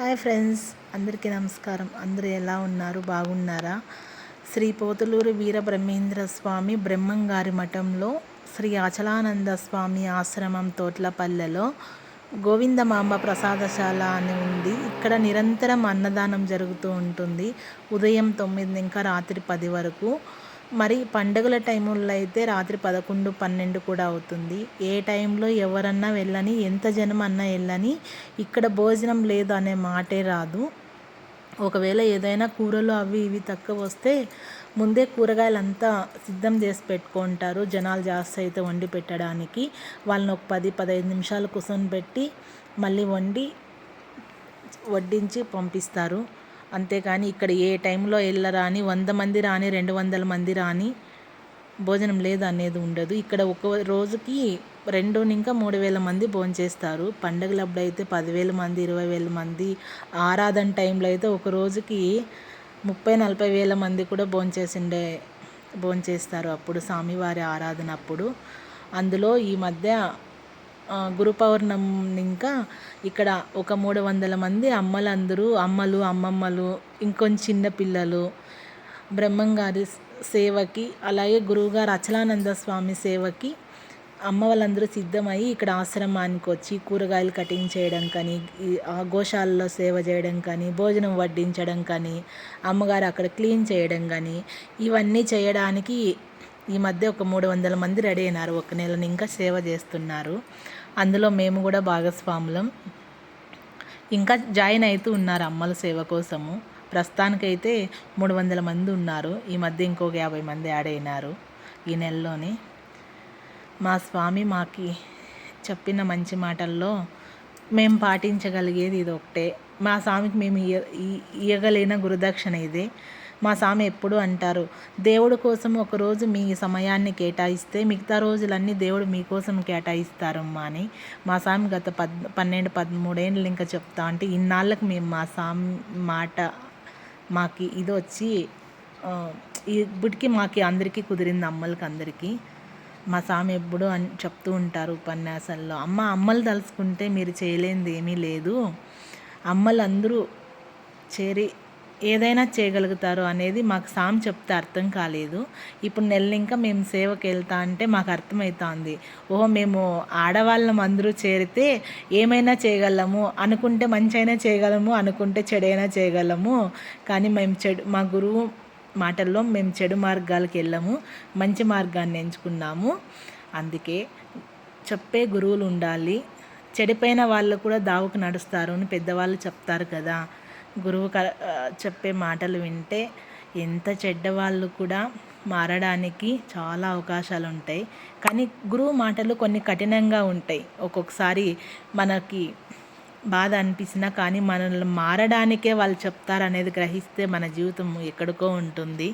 Hi friends అందరికీ నమస్కారం. అందరూ ఎలా ఉన్నారు? బాగున్నారా? శ్రీ పోతులూరు వీర బ్రహ్మేంద్ర స్వామి బ్రహ్మంగారి మఠంలో శ్రీ అచలానంద స్వామి ఆశ్రమం తోట్లపల్లెలో గోవిందమాంబ ప్రసాదశాల అని ఉంది. ఇక్కడ నిరంతరం అన్నదానం జరుగుతూ ఉంటుంది. ఉదయం తొమ్మిది ఇంకా రాత్రి పది వరకు మరి పండుగల టైముల్లో అయితే రాత్రి పదకొండు పన్నెండు కూడా అవుతుంది. ఏ టైంలో ఎవరన్నా వెళ్ళని ఎంత జనం అన్నా వెళ్ళని ఇక్కడ భోజనం లేదు అనే మాటే రాదు. ఒకవేళ ఏదైనా కూరలు అవి ఇవి తక్కువ వస్తే ముందే కూరగాయలంతా సిద్ధం చేసి పెట్టుకుంటారు. జనాలు జాస్తి అయితే వండి పెట్టడానికి. వాళ్ళని ఒక పది పదహైదు నిమిషాలు కూర్చొని పెట్టి మళ్ళీ వండి వడ్డించి పంపిస్తారు. అంతేకాని ఇక్కడ ఏ టైంలో వెళ్ళరాని వంద మంది రాని రెండు వందల మంది రాని భోజనం లేదు అనేది ఉండదు. ఇక్కడ ఒక రోజుకి రెండు ఇంకా మూడు వేల మంది భోంచేస్తారు పండుగలప్పుడు అయితే పదివేల మంది ఇరవై వేల మంది. ఆరాధన టైంలో అయితే ఒక రోజుకి ముప్పై నలభై వేల మంది కూడా భోంచేసిండే భోంచేస్తారు అప్పుడు స్వామివారి ఆరాధన అప్పుడు. అందులో ఈ మధ్య గురు పౌర్ణమి ఇంకా ఇక్కడ ఒక మూడు వందల మంది అమ్మలందరూ అమ్మలు అమ్మమ్మలు ఇంకొంచెం చిన్న పిల్లలు బ్రహ్మంగారి సేవకి అలాగే గురువుగారు అచలానంద స్వామి సేవకి అమ్మ వాళ్ళందరూ సిద్ధమయ్యి ఇక్కడ ఆశ్రమానికి వచ్చి కూరగాయలు కటింగ్ చేయడం కానీ ఆ గోశాలలో సేవ చేయడం కానీ భోజనం వడ్డించడం కానీ అమ్మగారు అక్కడ క్లీన్ చేయడం కానీ ఇవన్నీ చేయడానికి ఈ మధ్య ఒక మూడు వందల మంది రెడీ అయినారు. ఒక నెలని ఇంకా సేవ చేస్తున్నారు. అందులో మేము కూడా భాగస్వాములం. ఇంకా జాయిన్ అవుతూ ఉన్నారు అమ్మల సేవ కోసము. ప్రస్తుతానికైతే మూడు వందల మంది ఉన్నారు. ఈ మధ్య ఇంకొక యాభై మంది యాడ్ అయినారు ఈ నెలలోనే. మా స్వామి మాకి చెప్పిన మంచి మాటల్లో మేము పాటించగలిగేది ఇది ఒకటే మా స్వామికి మేము ఇయ్య ఇయ్యగలిగిన గురుదక్షిణ ఇదే. మా స్వామి ఎప్పుడు అంటారు దేవుడు కోసం ఒకరోజు మీ సమయాన్ని కేటాయిస్తే మిగతా రోజులన్నీ దేవుడు మీకోసం కేటాయిస్తారమ్మా అని మా స్వామి గత పద్ పన్నెండు పదమూడేళ్ళు ఇంకా చెప్తా అంటే ఇన్నాళ్ళకి మేము మా స్వామి మాట మాకి ఇది వచ్చి ఇప్పటికి మాకి అందరికీ కుదిరింది అమ్మలకి అందరికీ. మా స్వామి ఎప్పుడు అని చెప్తూ ఉంటారు ఉపన్యాసాల్లో అమ్మ అమ్మలు తలుచుకుంటే మీరు చేయలేనిది ఏమీ లేదు. అమ్మలు అందరూ చేరి ఏదైనా చేయగలుగుతారు అనేది మాకు సామ్ చెప్తే అర్థం కాలేదు. ఇప్పుడు నెల ఇంకా మేము సేవకి వెళ్తా అంటే మాకు అర్థమవుతోంది ఓహో మేము ఆడవాళ్ళం అందరూ చేరితే ఏమైనా చేయగలము? అనుకుంటే మంచి అయినా చేయగలము అనుకుంటే చెడైనా చేయగలము. కానీ మేము చెడు మా గురువు మాటల్లో మేము చెడు మార్గాలకు వెళ్ళము మంచి మార్గాన్ని ఎంచుకున్నాము. అందుకే చెప్పే గురువులు ఉండాలి. చెడిపోయిన వాళ్ళు కూడా దావుకు నడుస్తారు అని పెద్దవాళ్ళు చెప్తారు కదా. గురువు చెప్పే మాటలు వింటే ఎంత చెడ్డవాళ్ళు కూడా మారడానికి చాలా అవకాశాలు ఉంటాయి కానీ గురువు మాటలు కొన్ని కఠినంగా ఉంటాయి. ఒక్కొక్కసారి మనకి బాధ అనిపించినా కానీ మనల్ని మారడానికే వాళ్ళు చెప్తారనేది గ్రహిస్తే మన జీవితం ఎక్కడికో ఉంటుంది.